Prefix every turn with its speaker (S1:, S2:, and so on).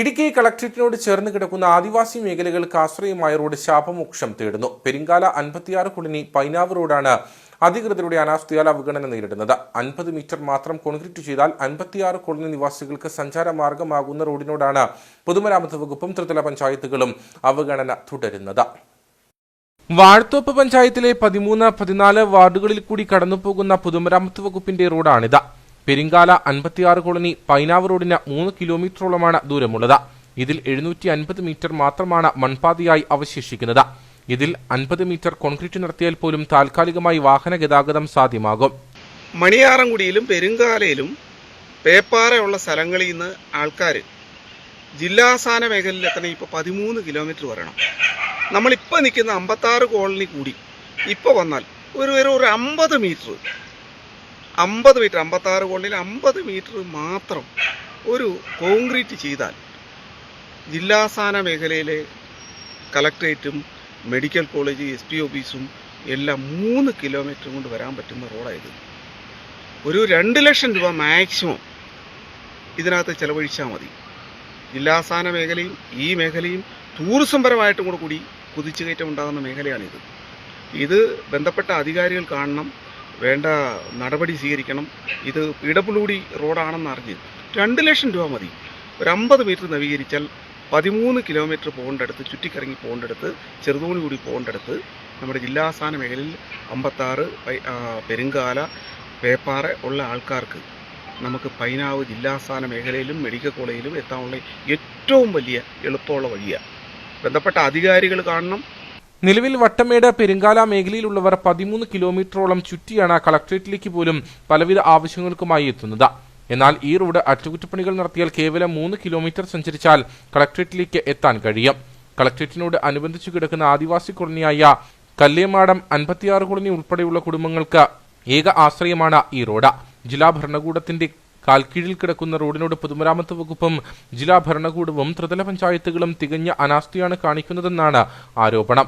S1: ഇടുക്കി കളക്ട്രേറ്റിനോട് ചേർന്ന് കിടക്കുന്ന ആദിവാസി മേഖലകൾക്ക് ആശ്രയമായ റോഡ് ശാപമോക്ഷം തേടുന്നു. പെരിങ്കാല അൻപത്തിയാറ് കുളിനി പൈനാവ് റോഡാണ് അധികൃതരുടെ അനാസ്ഥയാൽ അവഗണന നേരിടുന്നത്. അൻപത് മീറ്റർ മാത്രം കോൺക്രീറ്റ് ചെയ്താൽ അൻപത്തിയാറ് കോളനി നിവാസികൾക്ക് സഞ്ചാര മാർഗമാകുന്ന റോഡിനോടാണ് പൊതുമരാമത്ത് വകുപ്പും ത്രിതല പഞ്ചായത്തുകളും അവഗണന തുടരുന്നത്. വാഴത്തോപ്പ് പഞ്ചായത്തിലെ പതിമൂന്ന് പതിനാല് വാർഡുകളിൽ കൂടി കടന്നുപോകുന്ന പൊതുമരാമത്ത് വകുപ്പിന്റെ റോഡാണിത്. പെരിങ്കാല അൻപത്തിയാറ് കോളനി പൈനാവ് റോഡിന് മൂന്ന് കിലോമീറ്ററോളമാണ് ദൂരമുള്ളത്. ഇതിൽ എഴുന്നൂറ്റി അൻപത് മീറ്റർ മാത്രമാണ് മൺപാതയായി അവശേഷിക്കുന്നത്. ഇതിൽ അൻപത് മീറ്റർ കോൺക്രീറ്റ് നടത്തിയാൽ പോലും താൽക്കാലികമായി വാഹന ഗതാഗതം സാധ്യമാകും.
S2: മണിയാറൻകുടിയിലും പെരുങ്കാലയിലും പേപ്പാറയുള്ള സ്ഥലങ്ങളിൽ നിന്ന് ആൾക്കാർ ജില്ലാസാന മേഖലയിൽ ഇപ്പോൾ പതിമൂന്ന് കിലോമീറ്റർ വരണം. നമ്മളിപ്പോൾ നിൽക്കുന്ന അമ്പത്താറ് കോളനി കൂടി ഇപ്പോൾ വന്നാൽ ഒരു ഒരു അമ്പത് മീറ്റർ അമ്പത് മീറ്റർ അമ്പത്താറ് കോളിൽ അമ്പത് മീറ്റർ മാത്രം ഒരു കോൺക്രീറ്റ് ചെയ്താൽ ജില്ലാസാന മേഖലയിലെ കളക്ട്രേറ്റും മെഡിക്കൽ കോളേജ് എസ് പി ഓഫീസും എല്ലാം മൂന്ന് കിലോമീറ്റർ കൊണ്ട് വരാൻ പറ്റുന്ന റോഡായത്. ഒരു രണ്ട് ലക്ഷം രൂപ മാക്സിമം ഇതിനകത്ത് ചെലവഴിച്ചാൽ മതി. ജില്ലാസ്ഥാന മേഖലയും ഈ മേഖലയും ടൂറിസം പരമായിട്ടും കൂടെ കൂടി കുതിച്ചുകയറ്റം ഉണ്ടാകുന്ന മേഖലയാണിത്. ഇത് ബന്ധപ്പെട്ട അധികാരികൾ കാണണം. വേണ്ട നടപടി സ്വീകരിക്കണം. ഇത് ഇടപുലൂടി റോഡാണെന്ന് അറിഞ്ഞ് രണ്ട് ലക്ഷം രൂപ മതി. ഒരു അമ്പത് മീറ്റർ നവീകരിച്ചാൽ പതിമൂന്ന് കിലോമീറ്റർ പോകേണ്ടടുത്ത് ചുറ്റിക്കറങ്ങി പോകേണ്ടടുത്ത് ചെറുതോണി കൂടി പോകേണ്ടടുത്ത് നമ്മുടെ ജില്ലാസ്ഥാന മേഖലയിൽ അമ്പത്താറ് പെരുങ്കാല പേപ്പാറ ഉള്ള ആൾക്കാർക്ക് നമുക്ക് പൈനാവ് ജില്ലാസ്ഥാന മേഖലയിലും മെഡിക്കൽ കോളേജിലും എത്താനുള്ള ഏറ്റവും വലിയ എളുപ്പമുള്ള വഴിയാണ് ബന്ധപ്പെട്ട അധികാരികൾ കാണണം.
S1: നിലവിൽ വട്ടമേട് പെരുങ്കാല മേഖലയിലുള്ളവർ പതിമൂന്ന് കിലോമീറ്ററോളം ചുറ്റിയാണ് കളക്ട്രേറ്റിലേക്ക് പോലും പലവിധ ആവശ്യങ്ങൾക്കുമായി എത്തുന്നത്. എന്നാൽ ഈ റോഡ് അറ്റകുറ്റപ്പണികൾ നടത്തിയാൽ കേവലം മൂന്ന് കിലോമീറ്റർ സഞ്ചരിച്ചാൽ കളക്ട്രേറ്റിലേക്ക് എത്താൻ കഴിയും. കളക്ട്രേറ്റിനോട് അനുബന്ധിച്ചു കിടക്കുന്ന ആദിവാസി കോളനിയായ കല്ലേമാടം അൻപത്തിയാറ് കോളനി ഉൾപ്പെടെയുള്ള കുടുംബങ്ങൾക്ക് ഏക ആശ്രയമാണ് ഈ റോഡ്. ജില്ലാ ഭരണകൂടത്തിന്റെ കാൽക്കീഴിൽ കിടക്കുന്ന റോഡിനോട് പൊതുമരാമത്ത് വകുപ്പും ജില്ലാ ഭരണകൂടവും ത്രിതല പഞ്ചായത്തുകളും തികഞ്ഞ അനാസ്ഥയാണ് കാണിക്കുന്നതെന്നാണ് ആരോപണം.